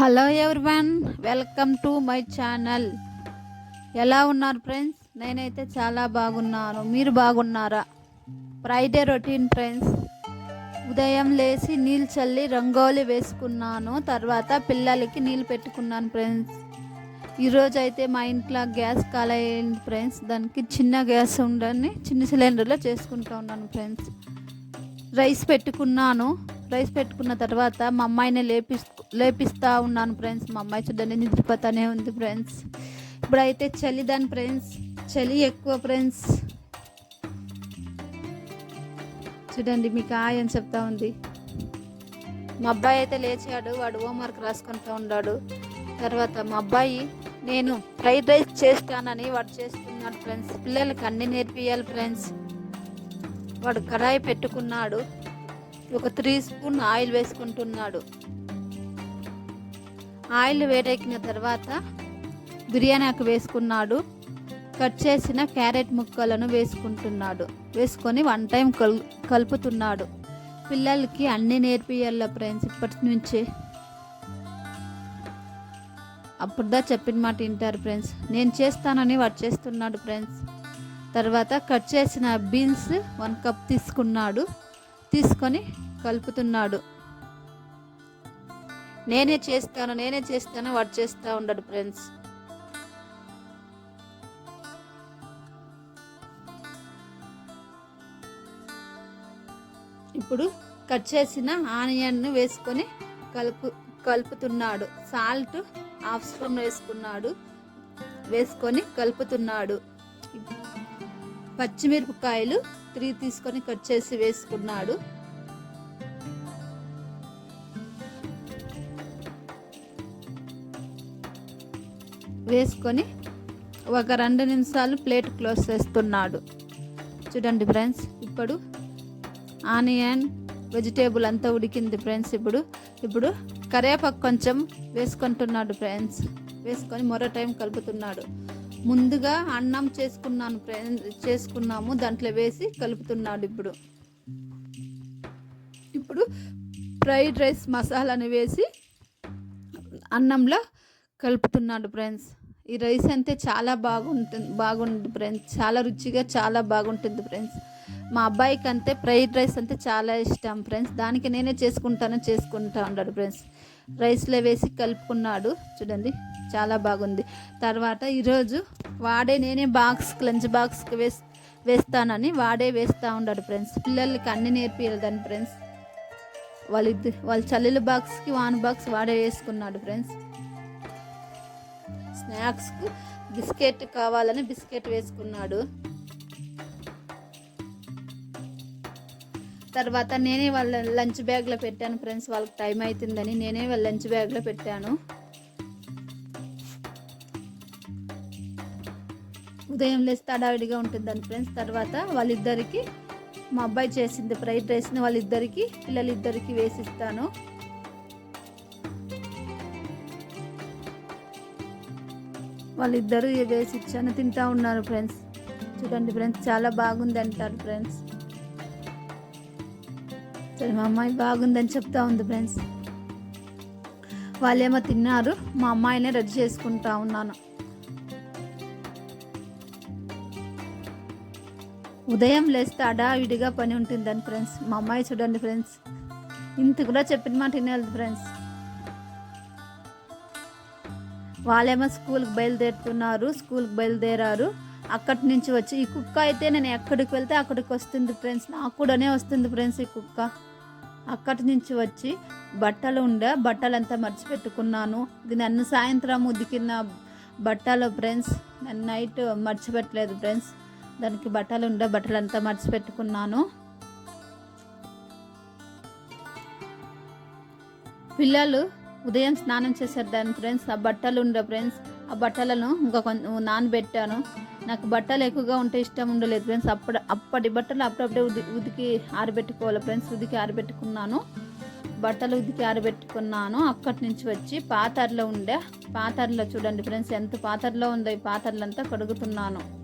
Hello everyone welcome to my channel. ఎలా ఉన్నారు friends? నేనైతే చాలా బాగున్నాను. మీరు బాగున్నారా? Friday routine friends. ఉదయం లేచి నీళ్ళు చల్లి రంగోలి వేసుకున్నాను. తర్వాత పిల్లలకి నీళ్ళు పెట్టుకున్నాను ఫ్రెండ్స్. ఈరోజు అయితే మా ఇంట్లో గ్యాస్ కాలైంది ఫ్రెండ్స్. దానికి చిన్న గ్యాస్ ఉండని చిన్న సిలిండర్లో చేసుకుంటూ ఉన్నాను ఫ్రెండ్స్. రైస్ పెట్టుకున్నాను. రైస్ పెట్టుకున్న తర్వాత మా అమ్మాయిని లేపి లేపిస్తూ ఉన్నాను ఫ్రెండ్స్ మా అమ్మాయి చూడండి నిద్రపోతానే ఉంది ఫ్రెండ్స్ ఇప్పుడైతే చలి దాని ఫ్రెండ్స్ చలి ఎక్కువ ఫ్రెండ్స్ చూడండి మీకు ఆయన అని చెప్తా ఉంది. మా అబ్బాయి అయితే లేచాడు. వాడు హోంవర్క్ రాసుకుంటూ ఉన్నాడు. తర్వాత మా అబ్బాయి నేను ఫ్రైడ్ రైస్ చేస్తానని వాడు చేస్తున్నాడు ఫ్రెండ్స్ పిల్లలకి అన్ని నేర్పియాలి ఫ్రెండ్స్ వాడు కడాయి పెట్టుకున్నాడు. ఒక త్రీ స్పూన్ ఆయిల్ వేసుకుంటున్నాడు. ఆయిల్ వేడెక్కిన తర్వాత బిర్యానీ ఆకు వేసుకున్నాడు. కట్ చేసిన క్యారెట్ ముక్కలను వేసుకుంటున్నాడు. వేసుకొని వన్ టైం కల్ కలుపుతున్నాడు. పిల్లలకి అన్నీ నేర్పియాల ఫ్రెండ్స్ ఇప్పటి నుంచి. అప్పుడుదా చెప్పిన మాట వింటారు ఫ్రెండ్స్. నేను చేస్తానని వాడు చేస్తున్నాడు ఫ్రెండ్స్. తర్వాత కట్ చేసిన బీన్స్ వన్ కప్ తీసుకున్నాడు. తీసుకొని కలుపుతున్నాడు. నేనే చేస్తాను నేనే చేస్తాను వాడు చేస్తూ ఉన్నాడు ఫ్రెండ్స్. ఇప్పుడు కట్ చేసిన ఆనియన్ను వేసుకొని కలుపు కలుపుతున్నాడు. సాల్ట్ హాఫ్ స్పూన్ వేసుకున్నాడు వేసుకొని కలుపుతున్నాడు. పచ్చిమిరపకాయలు త్రీ తీసుకొని కట్ చేసి వేసుకున్నాడు. వేసుకొని ఒక రెండు నిమిషాలు ప్లేట్ క్లోజ్ చేస్తున్నాడు. చూడండి ఫ్రెండ్స్ ఇప్పుడు ఆనియన్ వెజిటేబుల్ అంతా ఉడికింది ఫ్రెండ్స్ ఇప్పుడు. ఇప్పుడు కరివేపాకు కొంచెం వేసుకుంటున్నాడు ఫ్రెండ్స్. వేసుకొని మరో టైం కలుపుతున్నాడు. ముందుగా అన్నం చేసుకున్నాను ఫ్రెండ్స్ చేసుకున్నాము దాంట్లో వేసి కలుపుతున్నాడు ఇప్పుడు. ఇప్పుడు ఫ్రైడ్ రైస్ మసాలాని వేసి అన్నంలో కలుపుతున్నాడు ఫ్రెండ్స్. ఈ రైస్ అంతే చాలా బాగుంటుంది బాగుంటుంది ఫ్రెండ్స్. చాలా రుచిగా చాలా బాగుంటుంది ఫ్రెండ్స్. మా అబ్బాయికి అంతే ఫ్రైడ్ రైస్ అంటే చాలా ఇష్టం ఫ్రెండ్స్. దానికి నేనే చేసుకుంటాను చేసుకుంటా ఉన్నాడు ఫ్రెండ్స్. రైస్లో వేసి కలుపుకున్నాడు. చూడండి. చాలా బాగుంది. తర్వాత ఈరోజు వాడే నేనే బాక్స్కి లంచ్ బాక్స్కి వేస్ వేస్తానని వాడే వేస్తూ ఉన్నాడు ఫ్రెండ్స్. పిల్లలకి అన్ని నేర్పించదని ఫ్రెండ్స్. వాళ్ళిద్దరు వాళ్ళ చల్లెల బాక్స్కి వాన్ బాక్స్ వాడే వేసుకున్నాడు ఫ్రెండ్స్. స్నాక్స్కు బిస్కెట్ కావాలని బిస్కెట్ వేసుకున్నాడు. తర్వాత నేనే వాళ్ళ లంచ్ బ్యాగ్లో పెట్టాను ఫ్రెండ్స్. వాళ్ళకి టైం అవుతుందని నేనే వాళ్ళ లంచ్ బ్యాగ్లో పెట్టాను. ఉదయం లేస్తే ఉంటుంది ఉంటుందని ఫ్రెండ్స్. తర్వాత వాళ్ళిద్దరికి మా అబ్బాయి చేసింది ఫ్రైడ్ రైస్ని వాళ్ళిద్దరికి పిల్లలిద్దరికి వేసిస్తాను. వాళ్ళిద్దరూ వేసి ఇచ్చాను. తింటా ఉన్నారు ఫ్రెండ్స్. చూడండి ఫ్రెండ్స్ చాలా బాగుంది అంటారు ఫ్రెండ్స్. సరే మా అమ్మాయి బాగుందని చెప్తా ఉంది ఫ్రెండ్స్. వాళ్ళేమో తిన్నారు మా అమ్మాయినే రెడీ చేసుకుంటా ఉన్నాను. ఉదయం లేస్తే అడావిడిగా పని ఉంటుందని ఫ్రెండ్స్ మా అమ్మాయి చూడండి ఫ్రెండ్స్ ఇంత కూడా చెప్పిన మాట వినేది ఫ్రెండ్స్ వాళ్ళేమో స్కూల్కి బయలుదేరుతున్నారు స్కూల్కి బయలుదేరారు. అక్కడి నుంచి వచ్చి ఈ కుక్క అయితే నేను ఎక్కడికి వెళ్తే అక్కడికి వస్తుంది ఫ్రెండ్స్ నాకు కూడానే వస్తుంది ఫ్రెండ్స్ ఈ కుక్క. అక్కడి నుంచి వచ్చి బట్టలు ఉండే బట్టలంతా మర్చిపెట్టుకున్నాను. ఇది నన్ను సాయంత్రం ఉదికిన బట్టలు ఫ్రెండ్స్ నన్ను నైట్ మర్చిపెట్టలేదు ఫ్రెండ్స్ దానికి బట్టలు ఉండే బట్టలు అంతా మర్చిపెట్టుకున్నాను. పిల్లలు ఉదయం స్నానం చేశారు దాని ఫ్రెండ్స్ ఆ బట్టలు ఉండే ఫ్రెండ్స్ ఆ బట్టలను ఇంకా కొంచెం నానబెట్టాను. నాకు బట్టలు ఎక్కువగా ఉంటే ఇష్టం ఉండలేదు ఫ్రెండ్స్. అప్పుడు అప్పటి బట్టలు అప్పుడప్పుడే ఉది ఉదికి ఆరబెట్టుకోవాలి ఫ్రెండ్స్ ఉదికి ఆరబెట్టుకున్నాను. బట్టలు ఉదికి ఆరబెట్టుకున్నాను. అక్కడి నుంచి వచ్చి పాతర్లో ఉండే పాతర్లో చూడండి ఫ్రెండ్స్ ఎంత పాతర్లో ఉందో ఈ పాతర్లంతా కడుగుతున్నాను.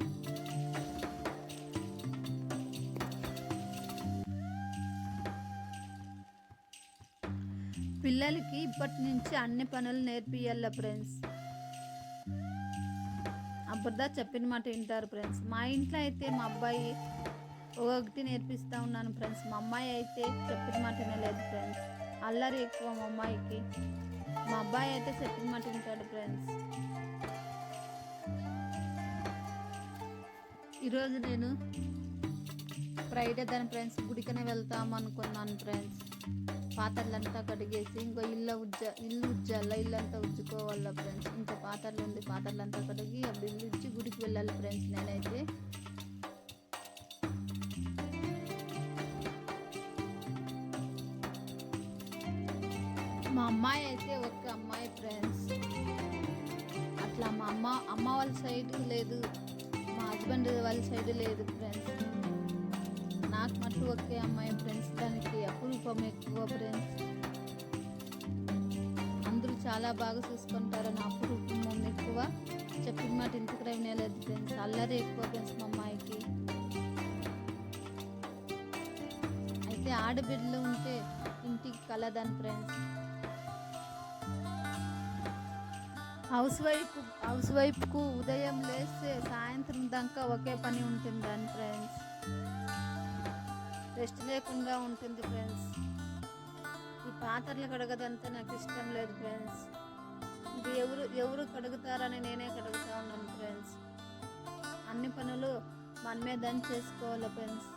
పిల్లలకి ఇప్పటి నుంచి అన్ని పనులు నేర్పియాల ఫ్రెండ్స్. అప్పుడుదా చెప్పిన మాట వింటారు ఫ్రెండ్స్. మా ఇంట్లో అయితే మా అబ్బాయి ఒకటి నేర్పిస్తూ ఉన్నాను ఫ్రెండ్స్. మా అమ్మాయి అయితే చెప్పిన మాట వినలేదు ఫ్రెండ్స్. అల్లరి ఎక్కువ మా అమ్మాయికి. మా అబ్బాయి అయితే చెప్పిన మాట వింటాడు ఫ్రెండ్స్. ఈరోజు నేను ఫ్రైడే దాని ఫ్రెండ్స్ గుడికనే వెళ్తాం అనుకున్నాను ఫ్రెండ్స్ పాత్రలంతా కడిగేసి ఇంకో ఇల్లు ఉజ్జ ఇల్లు ఉజ్జాల ఇల్లు అంతా ఉజ్జుకోవాల ఫ్రెండ్స్ ఇంకా పాత్రలు ఉంది పాత్రలంతా కడిగి అప్పుడు ఇల్లు ఉజ్జి గుడికి వెళ్ళాలి ఫ్రెండ్స్ నేనైతే. మా అమ్మాయి అయితే ఒక అమ్మాయి ఫ్రెండ్స్ అట్లా మా అమ్మ అమ్మ వాళ్ళ సైడ్ లేదు. మా హస్బెండ్ వాళ్ళ సైడ్ లేదు ఫ్రెండ్స్ నాకు మట్టు ఒకే అమ్మాయి ఫ్రెండ్స్ దానికి అపురూపం ఎక్కువ ఫ్రెండ్స్ అందరూ చాలా బాగా చూసుకుంటారు నా అపురూపం ఎక్కువ. చెప్పిన మాట ఇంటికి వినలేదు ఫ్రెండ్స్ అల్లరి ఎక్కువ ఫ్రెండ్స్ మా అమ్మాయికి. అయితే ఆడబిడ్డలు ఉంటే ఇంటికి కలదని ఫ్రెండ్స్ హౌస్ వైఫ్ హౌస్ వైఫ్కు ఉదయం లేస్తే సాయంత్రం దాకా ఒకే పని ఉంటుంది దాని ఫ్రెండ్స్ రెస్ట్ లేకుండా ఉంటుంది ఫ్రెండ్స్. ఈ పాత్రలు కడగదంతా నాకు ఇష్టం లేదు ఫ్రెండ్స్. ఇది ఎవరు ఎవరు కడుగుతారని నేనే కడుగుతా ఉన్నాను ఫ్రెండ్స్. అన్ని పనులు మనమే దాన్ని చేసుకోవాలి ఫ్రెండ్స్.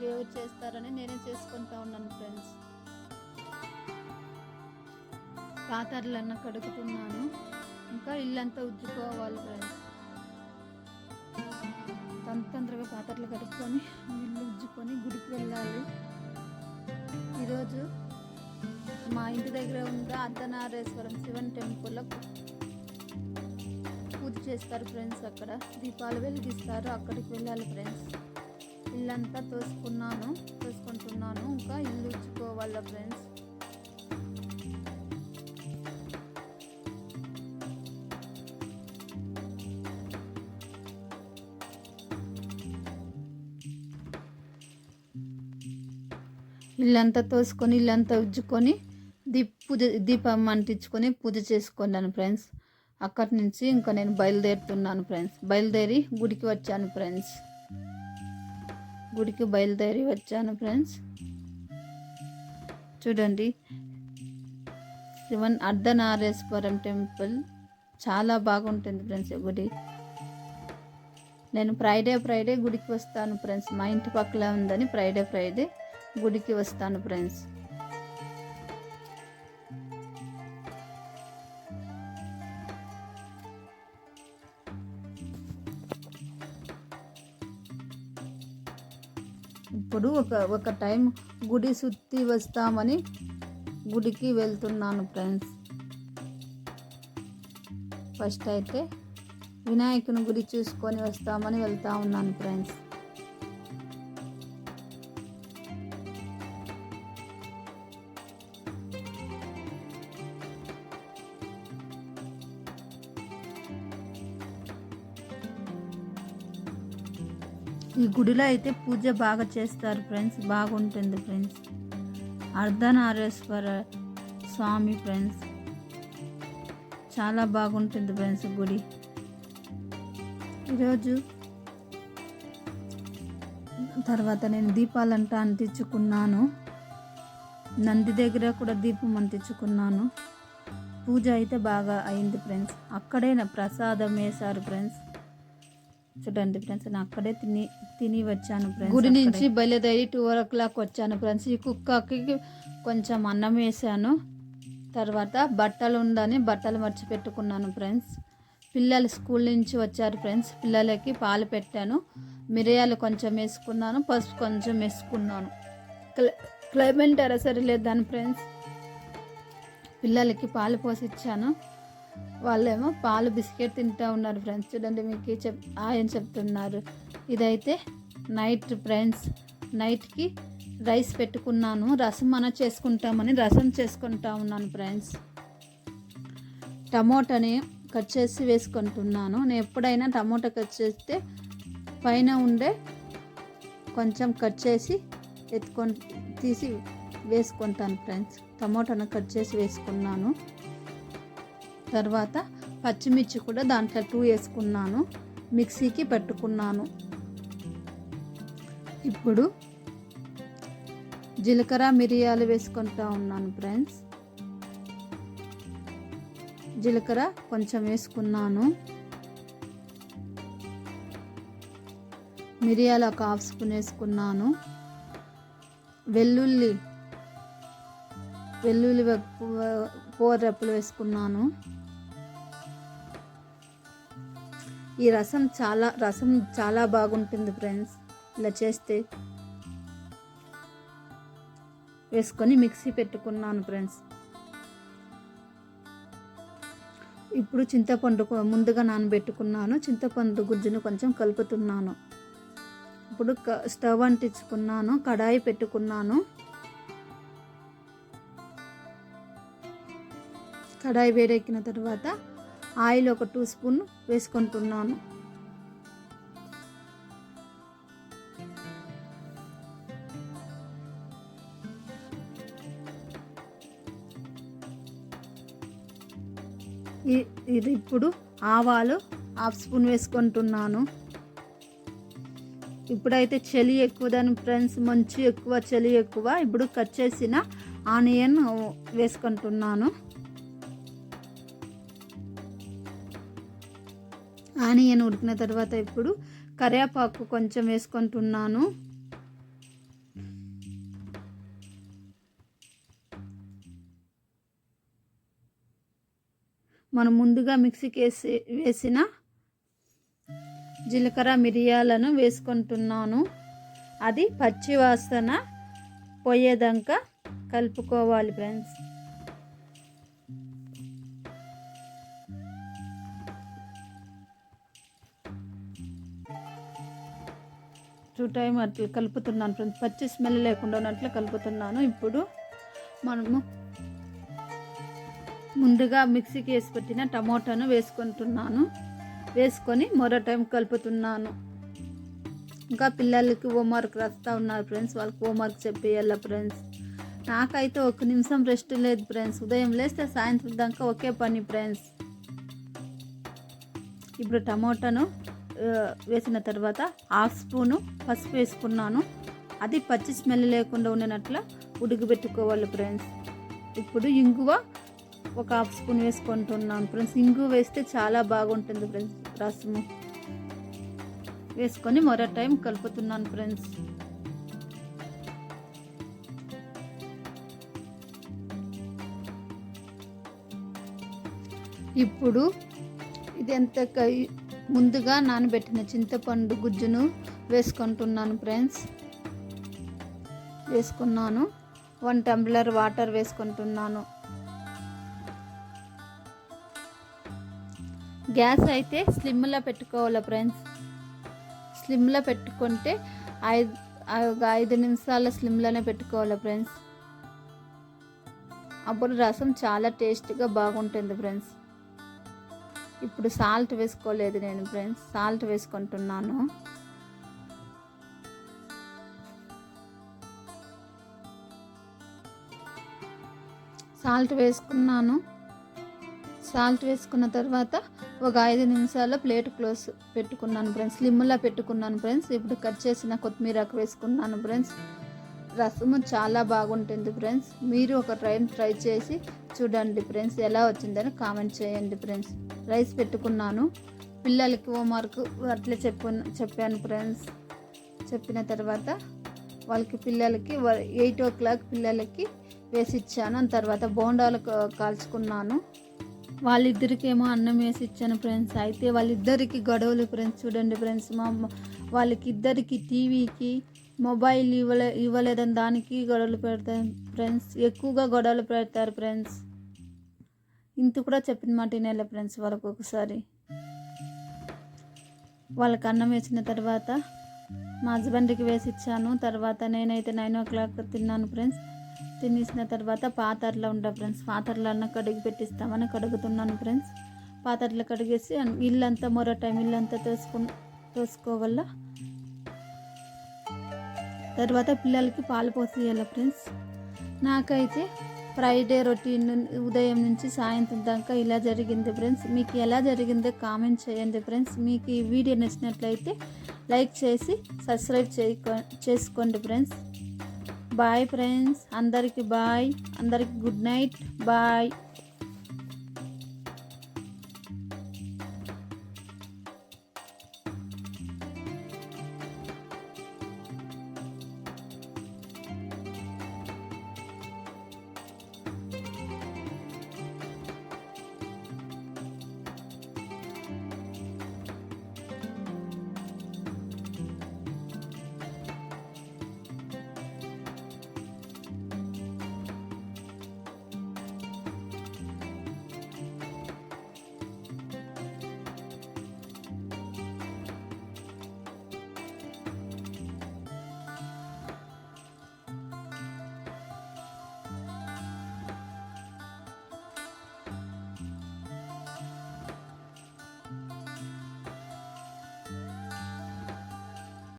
దేవుడు చేస్తారని నేనే చేసుకుంటా ఉన్నాను ఫ్రెండ్స్. పాత్రలన్నా కడుగుతున్నాను. ఇంకా ఇల్లంతా ఉద్దుకోవాలి ఫ్రెండ్స్. తొందరగా పాత్రలు కడుక్కొని ఇల్లు ఉజ్జుకొని గుడికి వెళ్ళాలి. ఈరోజు మా ఇంటి దగ్గర ఉన్న అర్ధనారేశ్వరం శివన్ టెంపుల్లో పూజ చేస్తారు ఫ్రెండ్స్ అక్కడ. దీపాలు వెలిగిస్తారు. అక్కడికి వెళ్ళాలి ఫ్రెండ్స్. ఇల్లంతా తోసుకున్నాను తోసుకుంటున్నాను. ఇంకా ఇల్లు ఉచ్చుకోవాలా ఫ్రెండ్స్? ఇల్లంతా తోసుకొని ఇల్లంతా ఉజ్జుకొని దీప్ పూజ దీపం అంటించుకొని పూజ చేసుకున్నాను ఫ్రెండ్స్. అక్కడి నుంచి ఇంకా నేను బయలుదేరుతున్నాను ఫ్రెండ్స్. బయలుదేరి గుడికి వచ్చాను ఫ్రెండ్స్. గుడికి బయలుదేరి వచ్చాను ఫ్రెండ్స్. చూడండి. శివన్ అర్ధనారేశ్వరం టెంపుల్ చాలా బాగుంటుంది ఫ్రెండ్స్ గుడి. నేను ఫ్రైడే ఫ్రైడే గుడికి వస్తాను ఫ్రెండ్స్. మా ఇంటి పక్కల ఉందని ఫ్రైడే ఫ్రైడే గుడికి వస్తాను ఫ్రెండ్స్. ఇప్పుడు ఒక ఒక టైం గుడి సుత్తి వస్తామని గుడికి వెళ్తున్నాను ఫ్రెండ్స్. ఫస్ట్ అయితే వినాయకుని గుడి చూసుకొని వస్తామని వెళ్తా ఉన్నాను ఫ్రెండ్స్. ఈ గుడిలో అయితే పూజ బాగా చేస్తారు ఫ్రెండ్స్ బాగుంటుంది ఫ్రెండ్స్ అర్ధనారేశ్వర స్వామి ఫ్రెండ్స్ చాలా బాగుంటుంది ఫ్రెండ్స్ గుడి. ఈరోజు తర్వాత నేను దీపాలంటా అంటించుకున్నాను. నంది దగ్గర కూడా దీపం అంటించుకున్నాను. పూజ అయితే బాగా అయింది ఫ్రెండ్స్ అక్కడే నా ప్రసాదం వేశారు ఫ్రెండ్స్ చూడండి ఫ్రెండ్స్ నేను అక్కడే తిని తిని వచ్చాను ఫ్రెండ్స్ గుడి నుంచి బయలుదేరి టూ ఓ క్లాక్ వచ్చాను ఫ్రెండ్స్. ఈ కుక్కకి కొంచెం అన్నం వేసాను. తర్వాత బట్టలు ఉందని బట్టలు మర్చిపెట్టుకున్నాను ఫ్రెండ్స్. పిల్లలు స్కూల్ నుంచి వచ్చారు ఫ్రెండ్స్. పిల్లలకి పాలు పెట్టాను. మిరియాలు కొంచెం వేసుకున్నాను. పసుపు కొంచెం వేసుకున్నాను. క్లై- క్లైమేట్ ఎర సరిలేదు దాని ఫ్రెండ్స్. పిల్లలకి పాలు పోసి ఇచ్చాను వాళ్ళేమో పాలు బిస్కెట్ తింటూ ఉన్నారు ఫ్రెండ్స్ చూడండి మీకు చెప్ ఆయన చెప్తున్నారు. ఇదైతే నైట్ ఫ్రెండ్స్ నైట్కి రైస్ పెట్టుకున్నాను. రసం మన చేసుకుంటామని రసం చేసుకుంటా ఉన్నాను ఫ్రెండ్స్ టమోటాని కట్ చేసి వేసుకుంటున్నాను. నేను ఎప్పుడైనా టమోటా కట్ చేస్తే పైన ఉండే కొంచెం కట్ చేసి ఎత్తుకొని తీసి వేసుకుంటాను ఫ్రెండ్స్ టమోటాను కట్ చేసి వేసుకున్నాను. తర్వాత పచ్చిమిర్చి కూడా దాంట్లో టూ వేసుకున్నాను. మిక్సీకి పెట్టుకున్నాను. ఇప్పుడు జీలకర్ర మిరియాలు వేసుకుంటా ఉన్నాను ఫ్రెండ్స్ జీలకర్ర కొంచెం వేసుకున్నాను. మిరియాలు ఒక హాఫ్ స్పూన్ వేసుకున్నాను. వెల్లుల్లి వెల్లుల్లి ఫోర్ వేసుకున్నాను. ఈ రసం చాలా రసం చాలా బాగుంటుంది ఫ్రెండ్స్ ఇలా చేస్తే వేసుకొని మిక్సీ పెట్టుకున్నాను ఫ్రెండ్స్ ఇప్పుడు చింతపండు ముందుగా నానబెట్టుకున్నాను. చింతపండు గుజ్జును కొంచెం కలుపుతున్నాను. ఇప్పుడు క- స్టవ్ అంటించుకున్నాను. కడాయి పెట్టుకున్నాను. కడాయి వేడెక్కిన తర్వాత ఆయిల్ ఒక టూ స్పూన్ వేసుకుంటున్నాను. ఇది ఇప్పుడు ఆవాలు హాఫ్ స్పూన్ వేసుకుంటున్నాను. ఇప్పుడైతే చలి ఎక్కువ దాని ఫ్రెండ్స్ మంచి ఎక్కువ చలి ఎక్కువ. ఇప్పుడు కట్ చేసిన ఆనియన్ వేసుకుంటున్నాను. ఆనియన్ ఉడికిన తర్వాత ఇప్పుడు కరివేపాకు కొంచెం వేసుకుంటున్నాను. మనం ముందుగా మిక్సీకి వేసి వేసిన జీలకర్ర మిరియాలను వేసుకుంటున్నాను. అది పచ్చి వాసన పోయేదాకా కలుపుకోవాలి ఫ్రెండ్స్. టూ టైం అట్లా కలుపుతున్నాను ఫ్రెండ్స్. పచ్చి స్మెల్ లేకుండా ఉన్నట్లు కలుపుతున్నాను. ఇప్పుడు మనము ముందుగా మిక్సీకి వేసి పెట్టిన టమోటాను వేసుకుంటున్నాను. వేసుకొని మరో టైం కలుపుతున్నాను. ఇంకా పిల్లలకి హోంవర్క్ రాస్తా ఉన్నారు ఫ్రెండ్స్. వాళ్ళకి హోంవర్క్ చెప్పేయాల ఫ్రెండ్స్. నాకైతే ఒక నిమిషం రెస్ట్ లేదు ఫ్రెండ్స్. ఉదయం లేస్తే సాయంత్రం దాకా ఒకే పని ఫ్రెండ్స్. ఇప్పుడు టమోటాను వేసిన తర్వాత హాఫ్ స్పూను పసుపు వేసుకున్నాను. అది పచ్చి స్మెల్ లేకుండా ఉండనట్ల ఉడికిపెట్టుకోవాలి ఫ్రెండ్స్. ఇప్పుడు ఇంగువ ఒక హాఫ్ స్పూన్ వేసుకుంటున్నాను ఫ్రెండ్స్. ఇంగు వేస్తే చాలా బాగుంటుంది ఫ్రెండ్స్ రసము. వేసుకొని మరో టైం కలుపుతున్నాను ఫ్రెండ్స్. ఇప్పుడు ఇది ఎంత ముందుగా నానబెట్టిన చింతపండు గుజ్జును వేసుకుంటున్నాను ఫ్రెండ్స్. వేసుకున్నాను. వన్ టంబ్లర్ వాటర్ వేసుకుంటున్నాను. గ్యాస్ అయితే స్లిమ్లో పెట్టుకోవాలి ఫ్రెండ్స్. స్లిమ్లో పెట్టుకుంటే ఐదు ఒక ఐదు నిమిషాల స్లిమ్లోనే పెట్టుకోవాలి ఫ్రెండ్స్. అప్పుడు రసం చాలా టేస్ట్గా బాగుంటుంది ఫ్రెండ్స్. ఇప్పుడు సాల్ట్ వేసుకోలేదు నేను ఫ్రెండ్స్ సాల్ట్ వేసుకుంటున్నాను. సాల్ట్ వేసుకున్నాను. సాల్ట్ వేసుకున్న తర్వాత ఒక ఐదు నిమిషాల్లో ప్లేట్ క్లోజ్ పెట్టుకున్నాను ఫ్రెండ్స్ లిమ్ములా పెట్టుకున్నాను ఫ్రెండ్స్. ఇప్పుడు కట్ చేసిన కొత్తిమీరకు వేసుకున్నాను ఫ్రెండ్స్. రసము చాలా బాగుంటుంది ఫ్రెండ్స్. మీరు ఒక టైం ట్రై చేసి చూడండి ఫ్రెండ్స్ ఎలా వచ్చిందని కామెంట్ చేయండి ఫ్రెండ్స్. రైస్ పెట్టుకున్నాను. పిల్లలకి హోంవర్క్ అట్లా చెప్పు చెప్పాను ఫ్రెండ్స్. చెప్పిన తర్వాత వాళ్ళకి పిల్లలకి ఎయిట్ ఓ క్లాక్ పిల్లలకి వేసి ఇచ్చాను. తర్వాత బోండాలు కాల్చుకున్నాను. వాళ్ళిద్దరికేమో అన్నం వేసి ఇచ్చాను ఫ్రెండ్స్. అయితే వాళ్ళిద్దరికి గొడవలు ఫ్రెండ్స్ చూడండి ఫ్రెండ్స్. మా వాళ్ళకి ఇద్దరికి టీవీకి మొబైల్ ఇవ్వలే ఇవ్వలేదని దానికి గొడవలు పెడతారు ఫ్రెండ్స్. ఎక్కువగా గొడవలు పెడతారు ఫ్రెండ్స్. ఇంత కూడా చెప్పిన మాట వినేలే ఫ్రెండ్స్ వాళ్ళకు ఒకసారి. వాళ్ళకి అన్నం వేసిన తర్వాత మా హస్బెండ్కి వేసి ఇచ్చాను. తర్వాత నేనైతే నైన్ ఓ క్లాక్ తిన్నాను ఫ్రెండ్స్. తినేసిన తర్వాత పాతర్లో ఉండ ఫ్రెండ్స్. పాతర్లో అన్న కడిగి పెట్టిస్తామని కడుగుతున్నాను ఫ్రెండ్స్. పాతర్లో కడిగేసి ఇల్లంతా మరో టైం ఇల్లంతా తోసుకు తోసుకోవల్ల తర్వాత పిల్లలకి పాలు పోసేయాలి ఫ్రెండ్స్. నాకైతే ఫ్రైడే రొటీన్ ఉదయం నుంచి సాయంత్రం దాకా ఇలా జరిగింది ఫ్రెండ్స్. మీకు ఎలా జరిగిందో కామెంట్ చేయండి ఫ్రెండ్స్. మీకు ఈ వీడియో నచ్చినట్లయితే లైక్ చేసి సబ్స్క్రైబ్ చేయకో చేసుకోండి ఫ్రెండ్స్. Bye friends. అందరికీ బాయ్. అందరికీ గుడ్ నైట్. బాయ్.